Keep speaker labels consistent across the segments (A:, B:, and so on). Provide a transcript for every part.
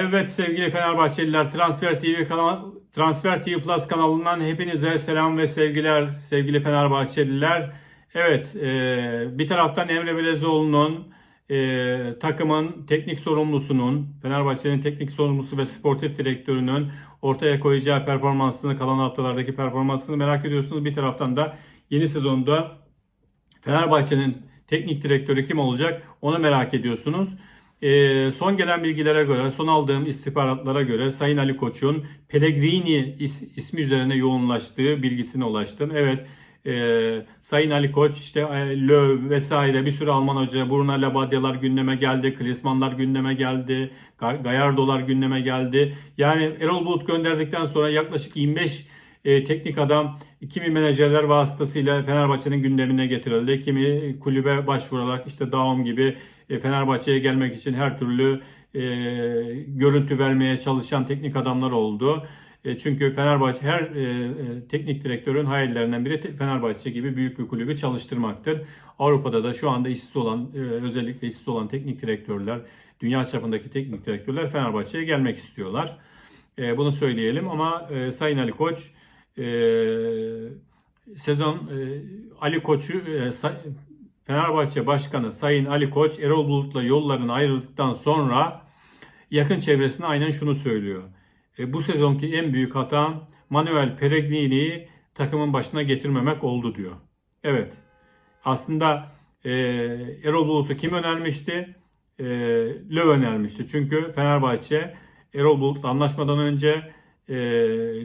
A: Evet sevgili Fenerbahçeliler Transfer TV kanal Transfer TV Plus kanalından hepinize selam ve sevgiler sevgili Fenerbahçeliler. Evet e, bir taraftan Emre Belezoğlu'nun e, takımın teknik sorumlusunun Fenerbahçe'nin teknik sorumlusu ve sportif direktörünün ortaya koyacağı performansını kalan haftalardaki performansını merak ediyorsunuz. Bir taraftan da yeni sezonda Fenerbahçe'nin teknik direktörü kim olacak onu merak ediyorsunuz. Ee, son gelen bilgilere göre, son aldığım istihbaratlara göre Sayın Ali Koç'un Pellegrini is- ismi üzerine yoğunlaştığı bilgisine ulaştım. Evet, e, Sayın Ali Koç işte e, Löw vesaire bir sürü Alman hoca, Bruno Labbadya'lar gündeme geldi, Klinsmann'lar gündeme geldi, Ga- Gallardo'lar gündeme geldi. Yani Erol Bulut gönderdikten sonra yaklaşık 25 e, teknik adam kimi menajerler vasıtasıyla Fenerbahçe'nin gündemine getirildi. Kimi kulübe başvurarak işte Daum gibi e, Fenerbahçe'ye gelmek için her türlü e, görüntü vermeye çalışan teknik adamlar oldu. E, çünkü Fenerbahçe her e, e, teknik direktörün hayallerinden biri Fenerbahçe gibi büyük bir kulübü çalıştırmaktır. Avrupa'da da şu anda işsiz olan e, özellikle işsiz olan teknik direktörler, dünya çapındaki teknik direktörler Fenerbahçe'ye gelmek istiyorlar. E, bunu söyleyelim ama e, Sayın Ali Koç e, sezon e, Ali Koç'u e, Fenerbahçe Başkanı Sayın Ali Koç Erol Bulut'la yollarını ayrıldıktan sonra yakın çevresine aynen şunu söylüyor. E, bu sezonki en büyük hatam Manuel Pellegrini'yi takımın başına getirmemek oldu diyor. Evet. Aslında e, Erol Bulut'u kim önermişti? E, Löw önermişti. Çünkü Fenerbahçe Erol Bulut'la anlaşmadan önce e,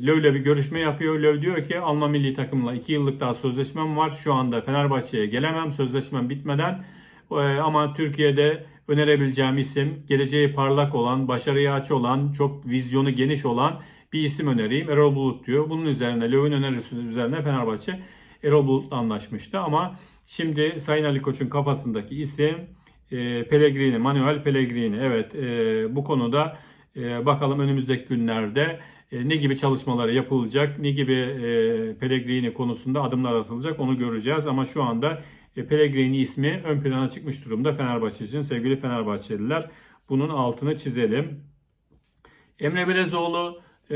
A: Löw'le bir görüşme yapıyor. Löw diyor ki Alman milli takımla 2 yıllık daha sözleşmem var. Şu anda Fenerbahçe'ye gelemem sözleşmem bitmeden. E, ama Türkiye'de önerebileceğim isim geleceği parlak olan, başarıya aç olan, çok vizyonu geniş olan bir isim önereyim. Erol Bulut diyor. Bunun üzerine Löw'ün önerisi üzerine Fenerbahçe Erol Bulut'la anlaşmıştı ama şimdi Sayın Ali Koç'un kafasındaki isim e, Pellegrini, Manuel Pellegrini. Evet e, bu konuda e, bakalım önümüzdeki günlerde e, ne gibi çalışmalar yapılacak, ne gibi e, Pellegrini konusunda adımlar atılacak onu göreceğiz. Ama şu anda e, Pellegrini ismi ön plana çıkmış durumda Fenerbahçe için. Sevgili Fenerbahçeliler bunun altını çizelim. Emre Belezoğlu e,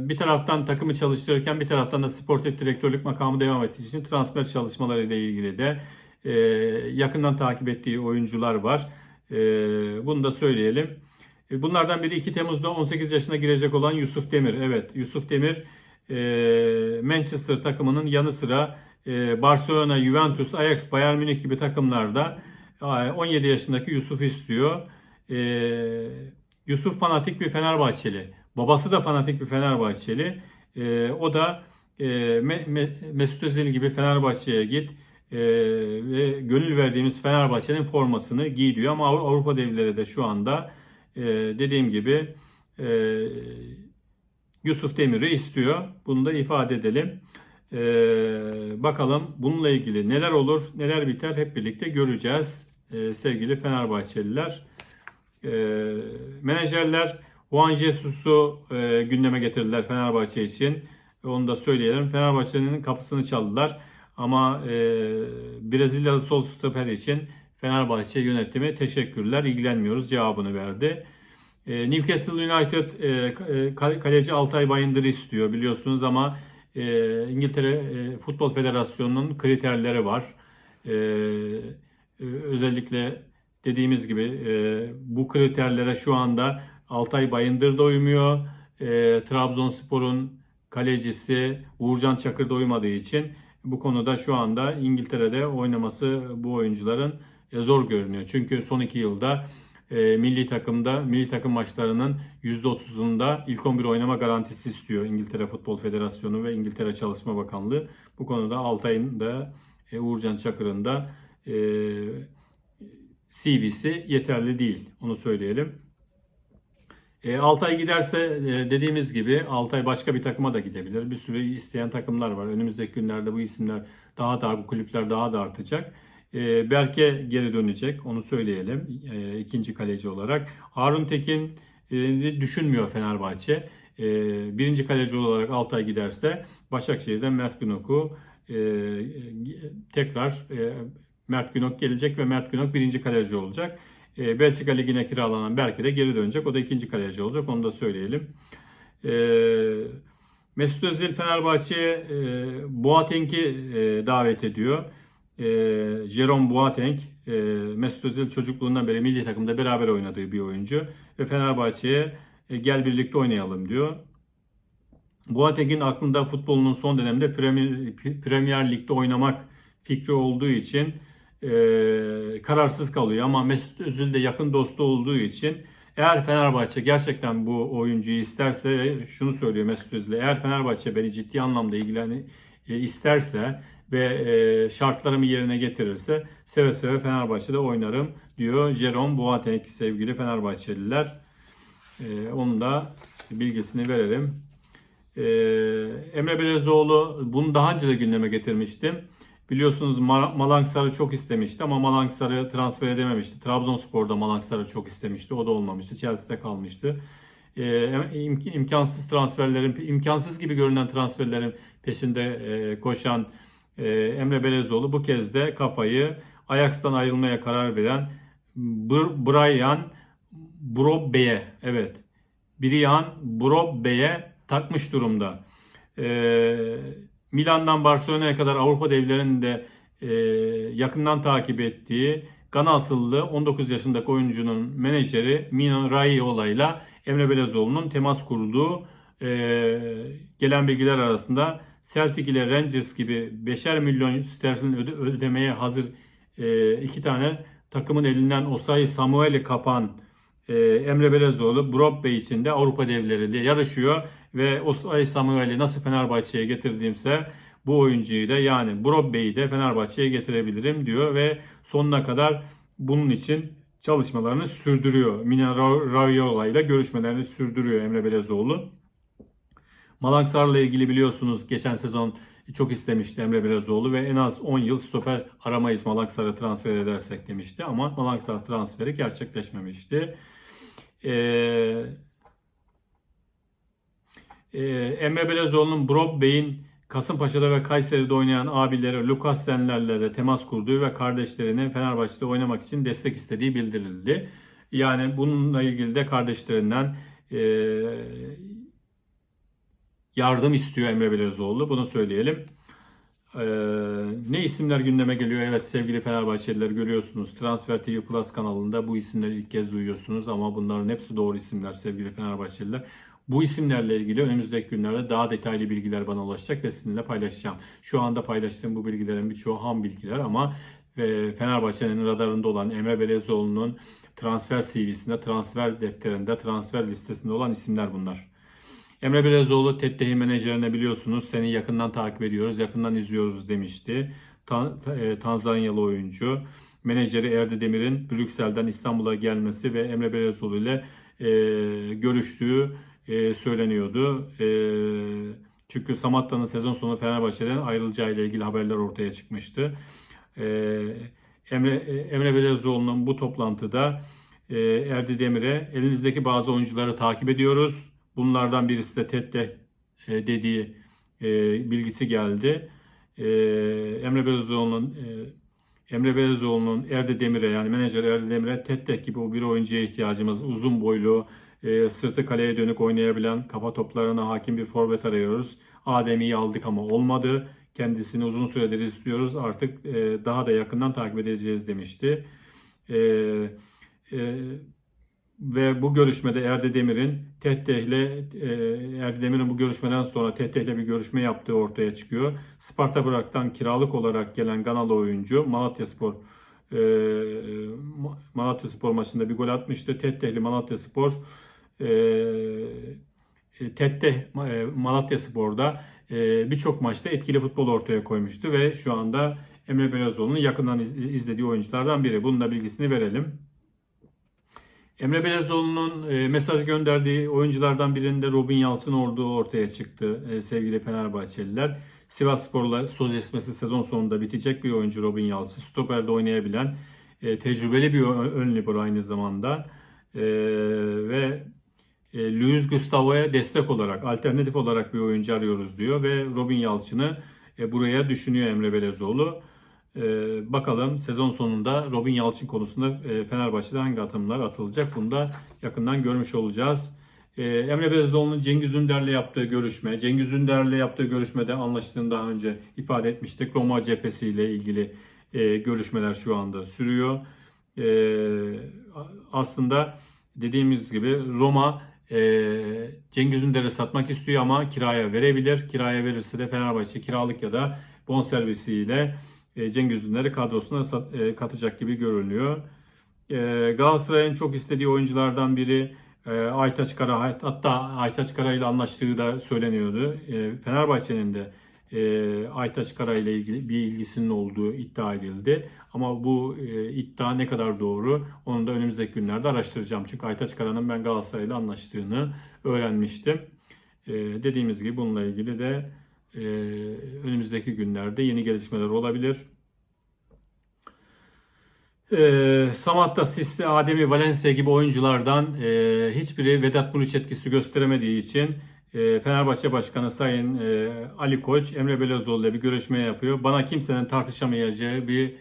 A: bir taraftan takımı çalıştırırken bir taraftan da sportif direktörlük makamı devam ettiği için transfer çalışmaları ile ilgili de e, yakından takip ettiği oyuncular var. E, bunu da söyleyelim. E, Bunlardan biri 2 Temmuz'da 18 yaşına girecek olan Yusuf Demir. Evet Yusuf Demir e, Manchester takımının yanı sıra e, Barcelona, Juventus, Ajax, Bayern Münih gibi takımlarda e, 17 yaşındaki Yusuf istiyor. Yusuf fanatik bir Fenerbahçeli. Babası da fanatik bir Fenerbahçeli. O da Me- Me- Mesut Özil gibi Fenerbahçe'ye git ve gönül verdiğimiz Fenerbahçe'nin formasını giy diyor. Ama Avru- Avrupa devleri de şu anda e, dediğim gibi e, Yusuf Demir'i istiyor. Bunu da ifade edelim. E, bakalım bununla ilgili neler olur, neler biter hep birlikte göreceğiz e, sevgili Fenerbahçeliler. E, menajerler Juan Jesus'u e, gündeme getirdiler Fenerbahçe için. Onu da söyleyelim. Fenerbahçe'nin kapısını çaldılar. Ama e, Brezilyalı sol stoper için Fenerbahçe yönetimi teşekkürler, ilgilenmiyoruz cevabını verdi. E, Newcastle United e, e, kale- kaleci Altay Bayındır'ı istiyor biliyorsunuz ama e, İngiltere e, Futbol Federasyonu'nun kriterleri var. E, e, özellikle dediğimiz gibi e, bu kriterlere şu anda Altay Bayındır da uymuyor. E, Trabzonspor'un kalecisi Uğurcan Çakır da uymadığı için bu konuda şu anda İngiltere'de oynaması bu oyuncuların zor görünüyor. Çünkü son iki yılda e, milli takımda milli takım maçlarının %30'unda ilk 11 oynama garantisi istiyor İngiltere Futbol Federasyonu ve İngiltere Çalışma Bakanlığı. Bu konuda Altay'ın da e, Uğurcan Çakır'ın da e, CV'si yeterli değil. Onu söyleyelim. E, Altay giderse e, dediğimiz gibi Altay başka bir takıma da gidebilir. Bir sürü isteyen takımlar var. Önümüzdeki günlerde bu isimler daha da bu kulüpler daha da artacak. E, Berke geri dönecek. Onu söyleyelim. E, ikinci kaleci olarak. Harun Tekin e, düşünmüyor Fenerbahçe. E, birinci kaleci olarak Altay giderse Başakşehir'den Mert Günok'u e, tekrar Mert Günok gelecek ve Mert Günok birinci kaleci olacak. E, Belçika Ligi'ne kiralanan belki de geri dönecek. O da ikinci kaleci olacak. Onu da söyleyelim. Mesut Özil Fenerbahçe'ye e, Boateng'i davet ediyor. E, Jerome Boateng, e, Mesut Özil çocukluğundan beri milli takımda beraber oynadığı bir oyuncu. Ve Fenerbahçe'ye e, gel birlikte oynayalım diyor. Boateng'in aklında futbolunun son dönemde Premier, Premier Lig'de oynamak fikri olduğu için e, kararsız kalıyor. Ama Mesut Özil de yakın dostu olduğu için eğer Fenerbahçe gerçekten bu oyuncuyu isterse şunu söylüyor Mesut Özil. Eğer Fenerbahçe beni ciddi anlamda ilgileni e, isterse ve e, şartlarımı yerine getirirse seve seve Fenerbahçe'de oynarım diyor Jerome Boateng sevgili Fenerbahçeliler. E, onun da bilgisini verelim. Ee, Emre Belezoğlu bunu daha önce de gündeme getirmiştim. Biliyorsunuz Ma- Malangsar'ı çok istemişti ama Malangsar'ı transfer edememişti. Trabzonspor'da Malangsar'ı çok istemişti. O da olmamıştı. Chelsea'de kalmıştı. Ee, im- imkansız transferlerin, imkansız gibi görünen transferlerin peşinde e, koşan e, Emre Belezoğlu bu kez de kafayı Ajax'tan ayrılmaya karar veren Br- Brian Brobbe'ye evet Brian Brobbe'ye takmış durumda. Ee, Milan'dan Barcelona'ya kadar Avrupa devlerinde e, yakından takip ettiği Gana asıllı 19 yaşındaki oyuncunun menajeri Mino Raiola ile Emre Belezoğlu'nun temas kurduğu e, gelen bilgiler arasında Celtic ile Rangers gibi 5'er milyon sterlin öde, ödemeye hazır e, iki tane takımın elinden Osayi Samuel'i kapan e, Emre Belezoğlu Brop Bey için de Avrupa devleriyle yarışıyor ve Osayi Samuel'i nasıl Fenerbahçe'ye getirdiğimse bu oyuncuyu da yani Brop Bey'i de Fenerbahçe'ye getirebilirim diyor ve sonuna kadar bunun için çalışmalarını sürdürüyor. Mina Raiola ile görüşmelerini sürdürüyor Emre Belezoğlu. Malangsar'la ilgili biliyorsunuz geçen sezon çok istemişti Emre Belezoğlu ve en az 10 yıl stoper aramayız Malangsar'ı transfer edersek demişti ama Malangsar transferi gerçekleşmemişti. Ee, e, Emre Belezoğlu'nun Brob Bey'in Kasımpaşa'da ve Kayseri'de oynayan abileri Lukas Senler'le de temas kurduğu ve kardeşlerinin Fenerbahçe'de oynamak için destek istediği bildirildi. Yani bununla ilgili de kardeşlerinden e, yardım istiyor Emre Belezoğlu. Bunu söyleyelim. Ee, ne isimler gündeme geliyor? Evet sevgili Fenerbahçeliler görüyorsunuz. Transfer TV Plus kanalında bu isimleri ilk kez duyuyorsunuz ama bunların hepsi doğru isimler sevgili Fenerbahçeliler. Bu isimlerle ilgili önümüzdeki günlerde daha detaylı bilgiler bana ulaşacak ve sizinle paylaşacağım. Şu anda paylaştığım bu bilgilerin birçoğu ham bilgiler ama e, Fenerbahçe'nin radarında olan Emre Belezoğlu'nun transfer CV'sinde, transfer defterinde, transfer listesinde olan isimler bunlar. Emre Belezoğlu Tettehi menajerine biliyorsunuz seni yakından takip ediyoruz, yakından izliyoruz demişti. E, Tanzanyalı oyuncu. Menajeri Erdi Demir'in Brüksel'den İstanbul'a gelmesi ve Emre Belezoğlu ile e, görüştüğü e, söyleniyordu. E, çünkü Samatta'nın sezon sonu Fenerbahçe'den ayrılacağı ile ilgili haberler ortaya çıkmıştı. E, Emre, e, Emre Belezoğlu'nun bu toplantıda e, Erdi Demir'e elinizdeki bazı oyuncuları takip ediyoruz. Bunlardan birisi de Tette e, dediği e, bilgisi geldi. E, Emre Belezoğlu'nun e, Emre Belezoğlu'nun Erde Demir'e yani menajer Erde Demir'e Tette gibi o bir oyuncuya ihtiyacımız. Uzun boylu, sırtı kaleye dönük oynayabilen, kafa toplarına hakim bir forvet arıyoruz. Adem'i aldık ama olmadı. Kendisini uzun süredir istiyoruz. Artık daha da yakından takip edeceğiz demişti. E, ve bu görüşmede Erde Demir'in Tette ile e, Erde Demir'in bu görüşmeden sonra Tette ile bir görüşme yaptığı ortaya çıkıyor. Sparta Bırak'tan kiralık olarak gelen Ganalı oyuncu Malatya Spor e, Malatya Spor maçında bir gol atmıştı. Tette ile Malatya Spor e, Tette e, Malatya Spor'da e, birçok maçta etkili futbol ortaya koymuştu ve şu anda Emre Belezoğlu'nun yakından izlediği oyunculardan biri. Bunun da bilgisini verelim. Emre Belezoğlu'nun e, mesaj gönderdiği oyunculardan birinde Robin Yalçın olduğu ortaya çıktı e, sevgili Fenerbahçeliler. Sivas Spor'la sözleşmesi sezon sonunda bitecek bir oyuncu Robin Yalçın. Stoper'de oynayabilen e, tecrübeli bir ön libero aynı zamanda. Ve e, Luis Gustavo'ya destek olarak, alternatif olarak bir oyuncu arıyoruz diyor ve Robin Yalçın'ı buraya düşünüyor Emre Belezoğlu. E, bakalım sezon sonunda Robin Yalçın konusunda e, Fenerbahçe'de hangi atımlar atılacak bunu da yakından görmüş olacağız. E, Emre Belezoğlu'nun Cengiz Ünder'le yaptığı görüşme, Cengiz Ünder'le yaptığı görüşmede anlaştığını daha önce ifade etmiştik. Roma cephesiyle ilgili e, görüşmeler şu anda sürüyor. E, aslında dediğimiz gibi Roma e, Cengiz Ünder'i satmak istiyor ama kiraya verebilir. Kiraya verirse de Fenerbahçe kiralık ya da bonservisiyle e, Cengiz Ünder'i kadrosuna e, katacak gibi görünüyor. E, Galatasaray'ın çok istediği oyunculardan biri e, Aytaç Kara. Hatta Aytaç Kara ile anlaştığı da söyleniyordu. E, Fenerbahçe'nin de e, Aytaç Kara ile ilgili bir ilgisinin olduğu iddia edildi. Ama bu e, iddia ne kadar doğru onu da önümüzdeki günlerde araştıracağım. Çünkü Aytaç Kara'nın ben Galatasaray ile anlaştığını öğrenmiştim. E, dediğimiz gibi bununla ilgili de e, önümüzdeki günlerde yeni gelişmeler olabilir. E, Samatta, Sissi, Ademi, Valencia gibi oyunculardan e, hiçbiri Vedat Muriç etkisi gösteremediği için e, Fenerbahçe Başkanı Sayın e, Ali Koç, Emre Belözoğlu ile bir görüşme yapıyor. Bana kimsenin tartışamayacağı bir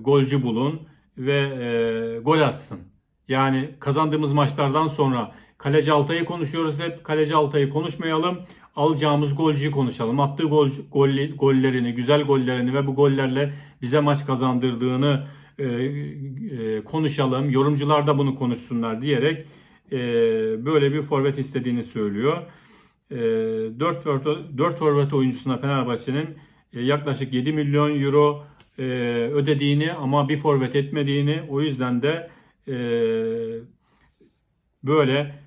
A: golcü bulun ve gol atsın. Yani kazandığımız maçlardan sonra kaleci Altay'ı konuşuyoruz hep. Kaleci Altay'ı konuşmayalım. Alacağımız golcüyü konuşalım. Attığı gol, gol- gollerini, güzel gollerini ve bu gollerle bize maç kazandırdığını e, e, konuşalım. Yorumcular da bunu konuşsunlar diyerek e, böyle bir forvet istediğini söylüyor. E, 4, forvet, 4 forvet oyuncusuna Fenerbahçe'nin e, yaklaşık 7 milyon euro e, ödediğini ama bir forvet etmediğini o yüzden de e, böyle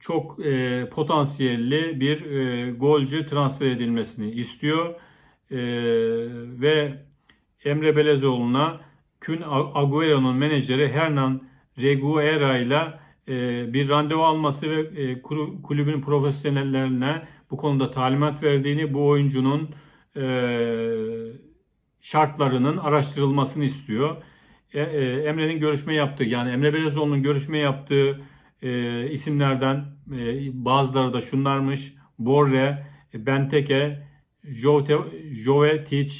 A: çok e, potansiyelli bir e, golcü transfer edilmesini istiyor. E, ve Emre Belezoğlu'na Kün Agüero'nun menajeri Hernan Reguera ile e, bir randevu alması ve e, kulübün profesyonellerine bu konuda talimat verdiğini, bu oyuncunun e, şartlarının araştırılmasını istiyor. E, e, Emre'nin görüşme yaptığı yani Emre Belezoğlu'nun görüşme yaptığı e, isimlerden e, bazıları da şunlarmış. Borre, Benteke, Jote- Jovetic,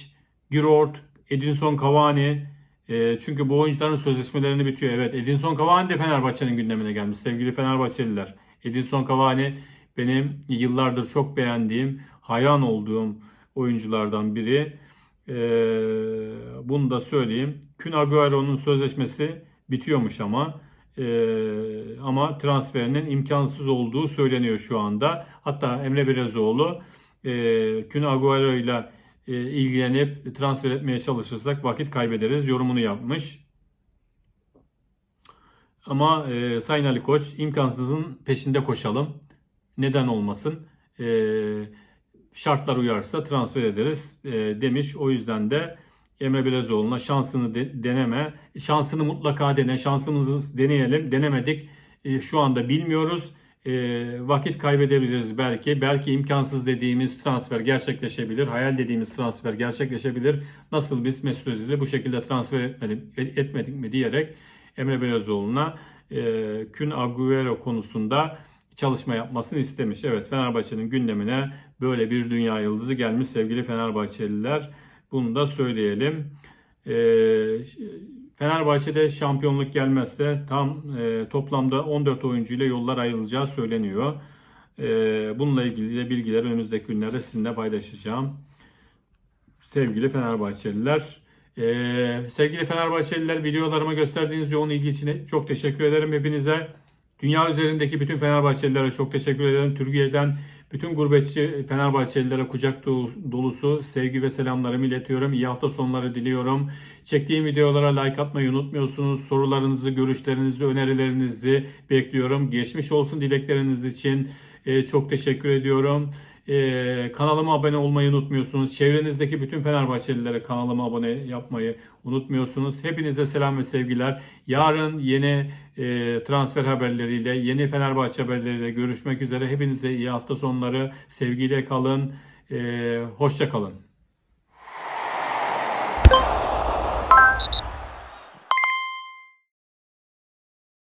A: Giroud, Edinson Cavani. E, çünkü bu oyuncuların sözleşmelerini bitiyor. Evet Edinson Cavani de Fenerbahçe'nin gündemine gelmiş. Sevgili Fenerbahçeliler. Edinson Cavani benim yıllardır çok beğendiğim, hayran olduğum oyunculardan biri. E, bunu da söyleyeyim. Kun Agüero'nun sözleşmesi bitiyormuş ama. Ee, ama transferinin imkansız olduğu söyleniyor şu anda. Hatta Emre Belezoğlu e, Kun Agüero ile e, ilgilenip transfer etmeye çalışırsak vakit kaybederiz yorumunu yapmış. Ama e, Sayın Ali Koç imkansızın peşinde koşalım. Neden olmasın? E, şartlar uyarsa transfer ederiz e, demiş. O yüzden de Emre Belezoğlu'na şansını de- deneme, şansını mutlaka dene, şansımızı deneyelim. Denemedik, E, şu anda bilmiyoruz. E, vakit kaybedebiliriz belki. Belki imkansız dediğimiz transfer gerçekleşebilir. Hayal dediğimiz transfer gerçekleşebilir. Nasıl biz Mesut Özil'i bu şekilde transfer etmedik, etmedik mi diyerek Emre Belezoğlu'na e, Kün Agüero konusunda çalışma yapmasını istemiş. Evet Fenerbahçe'nin gündemine böyle bir dünya yıldızı gelmiş sevgili Fenerbahçeliler. Bunu da söyleyelim. Ee, Fenerbahçe'de şampiyonluk gelmezse tam e, toplamda 14 oyuncu ile yollar ayrılacağı söyleniyor. Ee, bununla ilgili de bilgiler önümüzdeki günlerde sizinle paylaşacağım. Sevgili Fenerbahçeliler, ee, sevgili Fenerbahçeliler videolarıma gösterdiğiniz yoğun ilgi için çok teşekkür ederim hepinize. Dünya üzerindeki bütün Fenerbahçelilere çok teşekkür ederim. Türkiye'den bütün gurbetçi Fenerbahçelilere kucak dolu- dolusu sevgi ve selamlarımı iletiyorum. İyi hafta sonları diliyorum. Çektiğim videolara like atmayı unutmuyorsunuz. Sorularınızı, görüşlerinizi, önerilerinizi bekliyorum. Geçmiş olsun dilekleriniz için e, çok teşekkür ediyorum. E, kanalıma abone olmayı unutmuyorsunuz. Çevrenizdeki bütün Fenerbahçelilere kanalıma abone yapmayı unutmuyorsunuz. Hepinize selam ve sevgiler. Yarın yeni e, transfer haberleriyle, yeni Fenerbahçe haberleriyle görüşmek üzere. Hepinize iyi hafta sonları. Sevgiyle kalın. E, hoşça kalın.